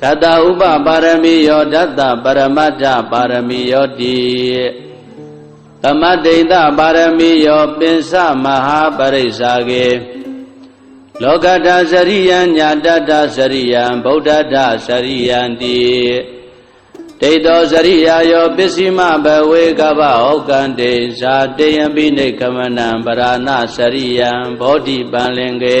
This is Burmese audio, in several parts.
ဓတ္တဥပပါရမီယောဓတ္တပရမတ္ထပါရမီယောတိသမတ္တိတပါရမီယောပင်စမဟာပရိစ္ဆာကေလောကတသရိယံညာတတသရိယံဗုဒ္ဓတသရိယံတိဒိဋ္ဌောသရိယာယောပစ္စည်းမဘဝေကဗဟောကံတေဇာတေယံပိနေကမနံပရဏသရိယံဘောဓိပံလင်ကေ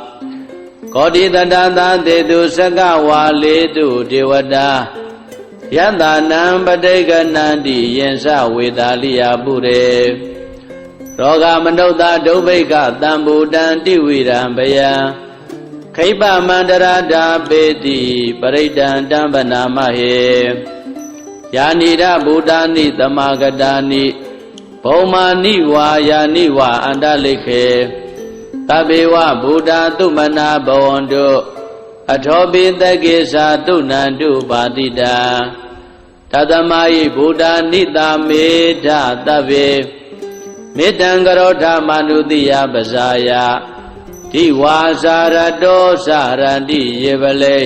ကောတိတတသာတေတုစကဝါလေတုဒေဝတာယတနံပဋိကနန္တိယင်စဝေတာလိယပုရေရောဂမနုဿဒုဗိကတံဘူတံတိဝိရံဘယံခိပမန္တရာဓာပေတိပရိဒံတံပနာမဟေယာနိရဗုဒ္ဓာနိတမဂတာနိဘုံမာနိဝါယာနိဝါအန္တလိခေ တဘေဝဗုဒ္ဓသုမနာဘဝန္တုအထောပိတကေသာတုဏန္တုပါတိတာတသမယိဗုဒ္ဓနိတာမေဓတဗ္ဗေမေတ္တံကရောဓမနုတိယပဇာယဒီဝါစာရတောစာရတိယေပလေ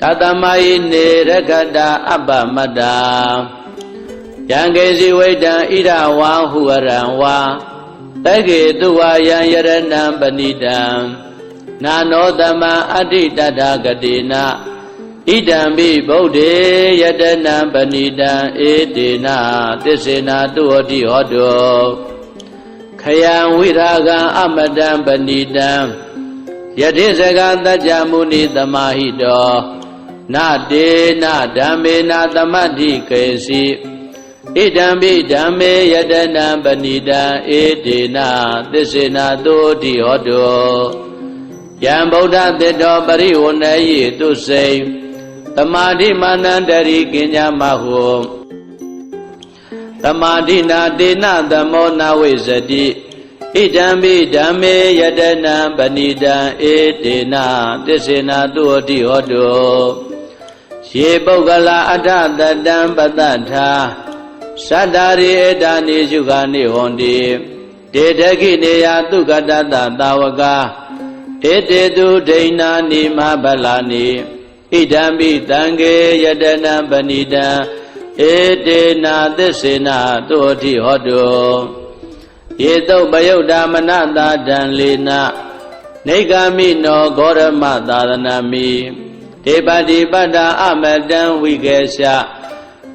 တသမယိနေရခတာအပ္ပမတ္တာယံကေစီဝိတံဣရဝါဟုရံဝါ တကေတုဝါယံယရဏံပဏိတံနာနောသမံအဋ္ဌိတတဂတိနာဣဒံပိဗုဒ္ဓေယတနံပဏိတံဧတေနာသစ္စေနာတုဟောတိဟောတောခယံဝိရာဂံအမတံပဏိတံယတိစကတัจจမုနိသမာဟိတောနတေနဓမ္မေနသမတ္တိကေစီ ဣဒံပိဓမ္မေယတနံပဏိတံဧတေနာသစ္စေနာတုဟောတိဟောတောယံဗုဒ္ဓသတ္တောပရိဝဏယေတုစိံသမာဓိမာနန္တရိကင်ညာမဟုသမာဓိနာတေနသမောနာဝိဇတိဣဒံပိဓမ္မေယတနံပဏိတံဧတေနသစ္စေနာတုဟတိဟောတုယေပုဂ္ဂလာအထတတံပတ္တထာ သတ္တာရိဧတာနိရှုခာနိဟွန်တိတေတခိနေယသုကတတသာဝကာဧတေတုဒိဏာနိမဗလာနိဣဒံပိတံကေယတနံပဏိတံဧတေနာသစ္စေနာတုအထိဟောတုယေတုပယုတ်တာမနတာတံလေနာနေဂမိနောဂောရမသာသနာမိဒေပတိပတ္တာအမတံဝိကေရှ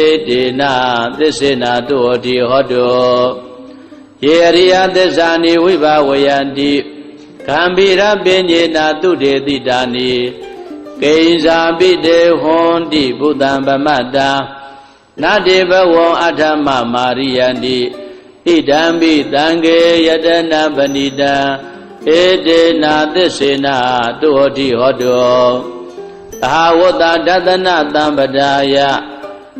ဧတေနသစ္စေနာတုဟောတိဟောတုယေရိယသစ္စာနိဝိဘဝယန္တိကံဗိရပင်ညေနာတုတေတိတာနိကိဉ္စာပိတေဟွန်တိဘုဒ္ဓံဗမတ္တာနတေဘဝံအထမမာရိယန္တိဣဒံပိတံကေယတနာပဏိတံဧတေနာသစ္စေနာတုဟောတိဟောတောသဟဝတ္တဒသနတံပဒါယ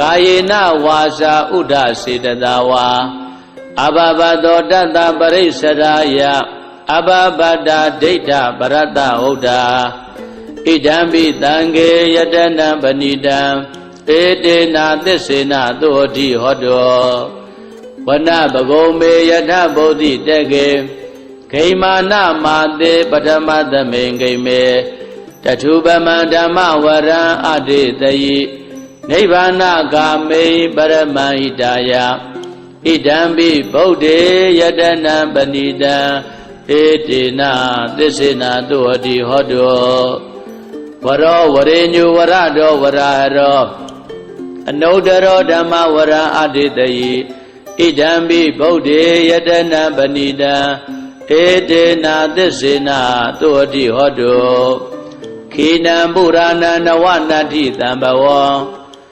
ကာယေနဝါစာဥဒ္ဒစေတသာဝါအဘဘသောတတ္တပရိစ္ဆရာယအဘဘတ္တဒိဋ္ဌပရတ္တဟုတ်တာဣဒံပိတံဃေယတနံပဏိတံဧတေနာသစ္စေနာသုအတိဟောတောဝနပဂုံမေယထဗုဒ္ဓိတကေဂိမာနမာတေပထမသမိန်ဂိမေတထုပမံဓမ္မဝရံအတေတယိ နိဗ္ဗာနဂာမိပရမဟိတာယဣဒံပိဗုဒ္ဓေယတနံပဏိတံဧတေနာသစ္စေနာသုအတိဟောတောဝရောဝရေညုဝရတောဝရရောအနုတ္တရောဓမ္မဝရံအတေတယိဣဒံပိဗုဒ္ဓေယတနံပဏိတံဧတေနာသစ္စေနာသုအတိဟောတောခေနံပုရာဏနဝနတ္ထိတံဘဝံ